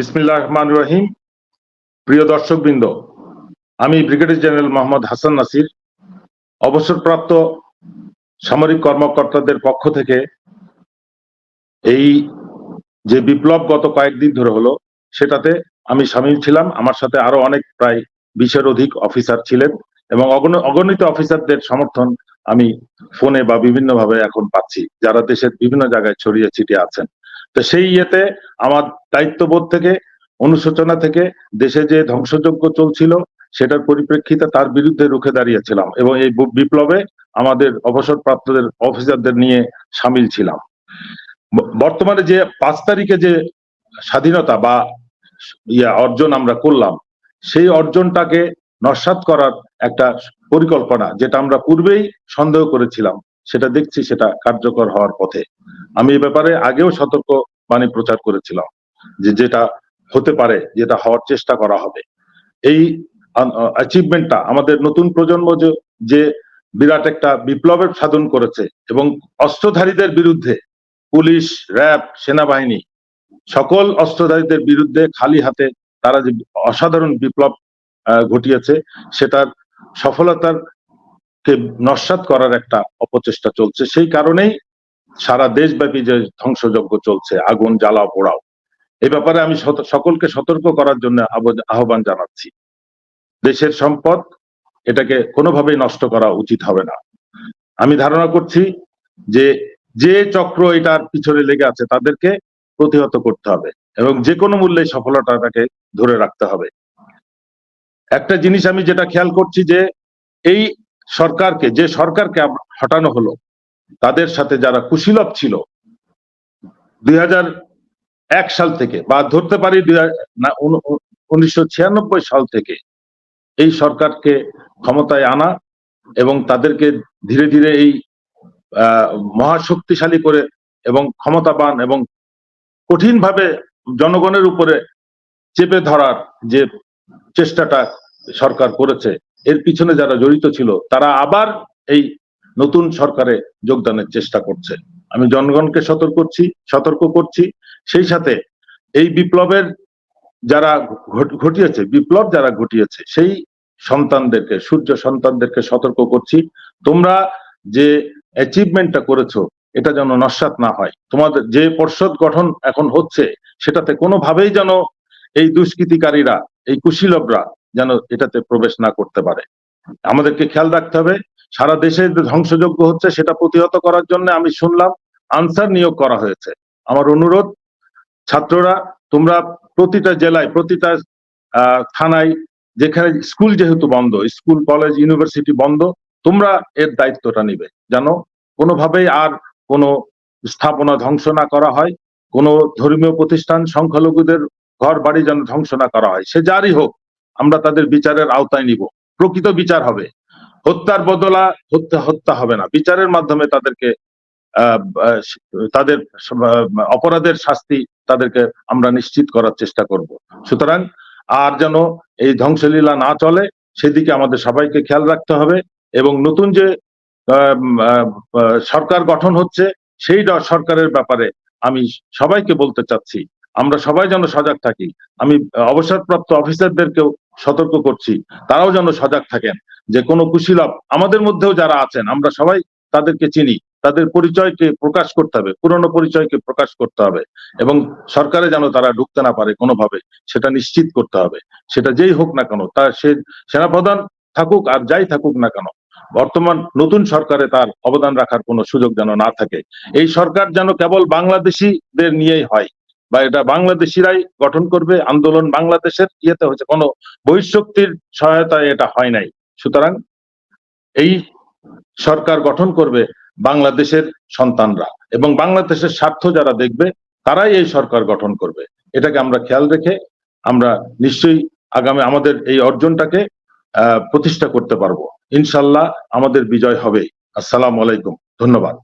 বিসমিল্লাহ রহমান রহিম। প্রিয় দর্শকবৃন্দ, আমি ব্রিগেডিয়ার জেনারেল মোহাম্মদ হাসান নাসির, অবসরপ্রাপ্ত সামরিক কর্মকর্তাদের পক্ষ থেকে এই যে বিপ্লব গত কয়েকদিন ধরে হলো, সেটাতে আমি সামিল ছিলাম। আমার সাথে আরও অনেক প্রায় বিশের অধিক অফিসার ছিলেন এবং অগণ- অগণিত অফিসারদের সমর্থন আমি ফোনে বা বিভিন্নভাবে এখন পাচ্ছি, যারা দেশের বিভিন্ন জায়গায় ছড়িয়ে ছিটিয়ে আছেন। তো সেই ইয়েতে আমার দায়িত্ববোধ থেকে, অনুশোচনা থেকে দেশে যে ধ্বংসযজ্ঞ চলছিল, সেটার পরিপ্রেক্ষিতে তার বিরুদ্ধে রুখে দাঁড়িয়েছিলাম এবং এই বিপ্লবে আমাদের অবসরপ্রাপ্তদের অফিসারদের নিয়ে সামিল ছিলাম। বর্তমানে যে পাঁচ তারিখে যে স্বাধীনতা বা ইয়া অর্জন আমরা করলাম, সেই অর্জনটাকে নস্বাত করার একটা পরিকল্পনা যেটা আমরা পূর্বেই সন্দেহ করেছিলাম, সেটা দেখছি সেটা কার্যকর হওয়ার পথে। আমি এ ব্যাপারে আগেও সতর্ক বাণী প্রচার করেছিলাম যে যেটা হতে পারে, যেটা হওয়ার চেষ্টা করা হবে। এই অ্যাচিভমেন্টটা আমাদের নতুন প্রজন্ম যে বিরাট একটা বিপ্লবের সাধন করেছে এবং অস্ত্রধারীদের বিরুদ্ধে পুলিশ, র্যাব, সেনাবাহিনী, সকল অস্ত্রধারীদের বিরুদ্ধে খালি হাতে তারা যে অসাধারণ বিপ্লব ঘটিয়েছে, সেটার সফলতার কে নস্বাত করার একটা অপচেষ্টা চলছে। সেই কারণেই সারা দেশব্যাপী যে ধ্বংসযজ্ঞ চলছে, আগুন জ্বালাও, পোড়াও, এ ব্যাপারে আমি সকলকে সতর্ক করার জন্য আহ্বান জানাচ্ছি। দেশের সম্পদ এটাকে কোনোভাবেই নষ্ট করা উচিত হবে না। আমি ধারণা করছি যে যে চক্র এটার পিছনে লেগে আছে তাদেরকে প্রতিহত করতে হবে এবং যে কোনো মূল্যে সফলতাটাকে ধরে রাখতে হবে। একটা জিনিস আমি যেটা খেয়াল করছি যে, এই সরকারকে, যে সরকারকে হটানো হলো তাদের সাথে যারা কুশীলভ ছিল, দুই এক সাল থেকে বা ধরতে পারি উনিশশো সাল থেকে এই সরকারকে ক্ষমতায় আনা এবং তাদেরকে ধীরে ধীরে এই মহাশক্তিশালী করে এবং ক্ষমতাবান এবং কঠিনভাবে জনগণের উপরে চেপে ধরার যে চেষ্টাটা সরকার করেছে, এর পিছনে যারা জড়িত ছিল, তারা আবার এই নতুন সরকারে যোগদানের চেষ্টা করছে। আমি জনগণকে সতর্ক করছি সতর্ক করছি। সেই সাথে এই বিপ্লবের যারা ঘটিয়েছে, বিপ্লব যারা ঘটিয়েছে, সেই সন্তানদেরকে, সূর্য সন্তানদেরকে সতর্ক করছি। তোমরা যে অ্যাচিভমেন্টটা করেছ, এটা যেন নস্বাত না হয়। তোমাদের যে পর্ষদ গঠন এখন হচ্ছে, সেটাতে কোনোভাবেই যেন এই দুষ্কৃতিকারীরা, এই কুশীলভরা যেন এটাতে প্রবেশ না করতে পারে। আমাদেরকে খেয়াল রাখতে হবে সারা দেশে যে ধ্বংসযজ্ঞ হচ্ছে সেটা প্রতিহত করার জন্য আমি শুনলাম আনসার নিয়োগ করা হয়েছে। আমার অনুরোধ, ছাত্ররা, তোমরা প্রতিটা জেলায়, প্রতিটা থানায়, যেখানে স্কুল যেহেতু বন্ধ, স্কুল, কলেজ, ইউনিভার্সিটি বন্ধ, তোমরা এর দায়িত্বটা নিবে। যেন কোনোভাবেই আর কোনো স্থাপনা ধ্বংস না করা হয়, কোনো ধর্মীয় প্রতিষ্ঠান, সংখ্যালঘুদের ঘর বাড়ি যেন ধ্বংস না করা হয়। সে যারই হোক, আমরা তাদের বিচারের আওতায় নিব। প্রকৃত বিচার হবে। হত্যার বদলা হত্যা হত্যা হবে না। বিচারের মাধ্যমে তাদেরকে তাদের অপরাধের শাস্তি তাদেরকে আমরা নিশ্চিত করার চেষ্টা করব। সুতরাং আর যেন এই ধ্বংসলীলা না চলে, সেদিকে আমাদের সবাইকে খেয়াল রাখতে হবে এবং নতুন যে সরকার গঠন হচ্ছে, সেই সরকারের ব্যাপারে আমি সবাইকে বলতে চাচ্ছি। আমরা সবাই যেন সজাগ থাকি। আমি অবসরপ্রাপ্ত অফিসারদেরকেও সতর্ক করছি। তারাও যেন সজাগ থাকেন যে কোনো কুশীলভ আমাদের মধ্যেও যারা আছেন, আমরা সবাই তাদেরকে চিনি। তাদের পরিচয়কে প্রকাশ করতে হবে, পুরনো পরিচয়কে প্রকাশ করতে হবে এবং সরকারে যেন তারা ঢুকতে না পারে কোনোভাবে, সেটা নিশ্চিত করতে হবে। সেটা যেই হোক না কেন, তা সে সেনাপ্রধান থাকুক আর যাই থাকুক না কেন, বর্তমান নতুন সরকারে তার অবদান রাখার কোনো সুযোগ যেন না থাকে। এই সরকার যেন কেবল বাংলাদেশিদের নিয়েই হয় বা এটা বাংলাদেশিরাই গঠন করবে, আন্দোলন বাংলাদেশের ইয়েতে হচ্ছে, কোনো বহিঃশক্তির সহায়তায় এটা হয় নাই। সুতরাং এই সরকার গঠন করবে বাংলাদেশের সন্তানরা এবং বাংলাদেশের স্বার্থ যারা দেখবে, তারাই এই সরকার গঠন করবে। এটাকে আমরা খেয়াল রেখে আমরা নিশ্চয়ই আগামী আমাদের এই অর্জনটাকে প্রতিষ্ঠা করতে পারব। ইনশাল্লাহ আমাদের বিজয় হবে। আসসালামু আলাইকুম। ধন্যবাদ।